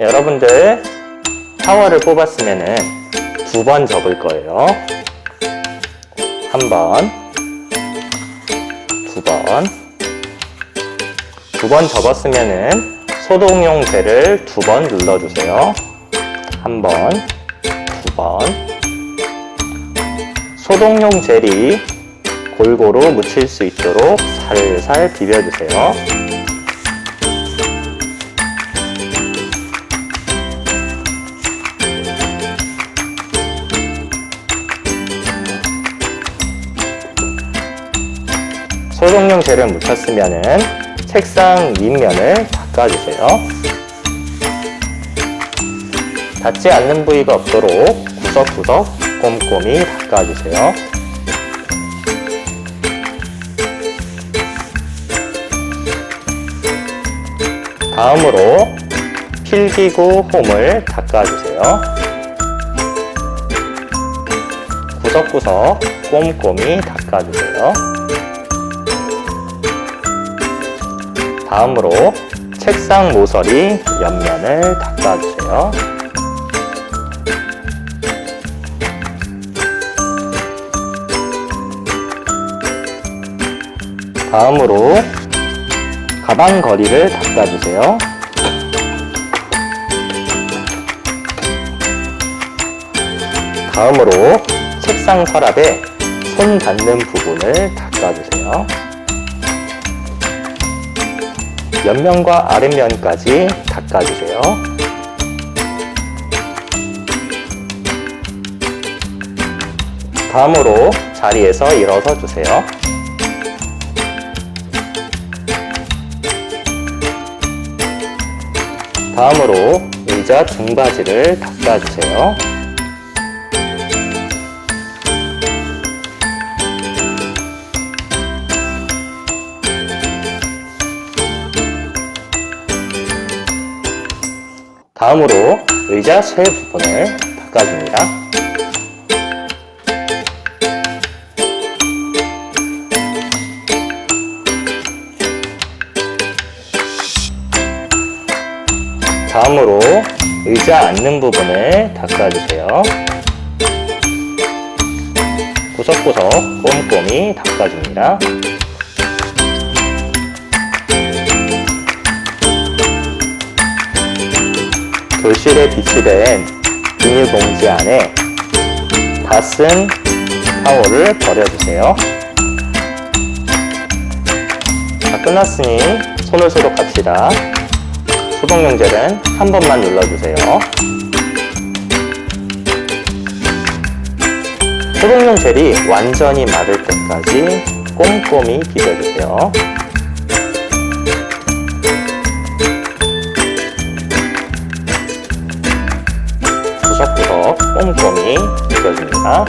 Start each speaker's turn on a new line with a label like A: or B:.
A: 여러분들 타월을 뽑았으면은 두번 접을 거예요. 한 번, 두 번. 두 번 접었으면은 소독용 젤을 두 번 눌러주세요. 한 번, 두 번. 소독용 젤이 골고루 묻힐 수 있도록 살살 비벼주세요. 소독용 젤을 묻혔으면은 책상 윗면을 닦아주세요. 닿지 않는 부위가 없도록 구석구석 꼼꼼히 닦아주세요. 다음으로 필기구 홈을 닦아주세요. 구석구석 꼼꼼히 닦아주세요. 다음으로 책상 모서리 옆면을 닦아주세요. 다음으로 가방 거리를 닦아주세요. 다음으로 책상 서랍에 손 닿는 부분을 닦아주세요. 옆면과 아랫면까지 닦아주세요. 다음으로 자리에서 일어서 주세요. 다음으로 의자 등받이를 닦아주세요. 다음으로 의자 쇠 부분을 닦아줍니다. 다음으로 의자 앉는 부분을 닦아주세요. 구석구석 꼼꼼히 닦아줍니다. 교실에 비치된 비닐봉지 안에 다 쓴 타월을 버려주세요. 다 끝났으니 손을 소독합시다. 소독용 젤은 한 번만 눌러주세요. 소독용 젤이 완전히 마를 때까지 꼼꼼히 비벼주세요. 구석구석 꼼꼼히 비벼줍니다.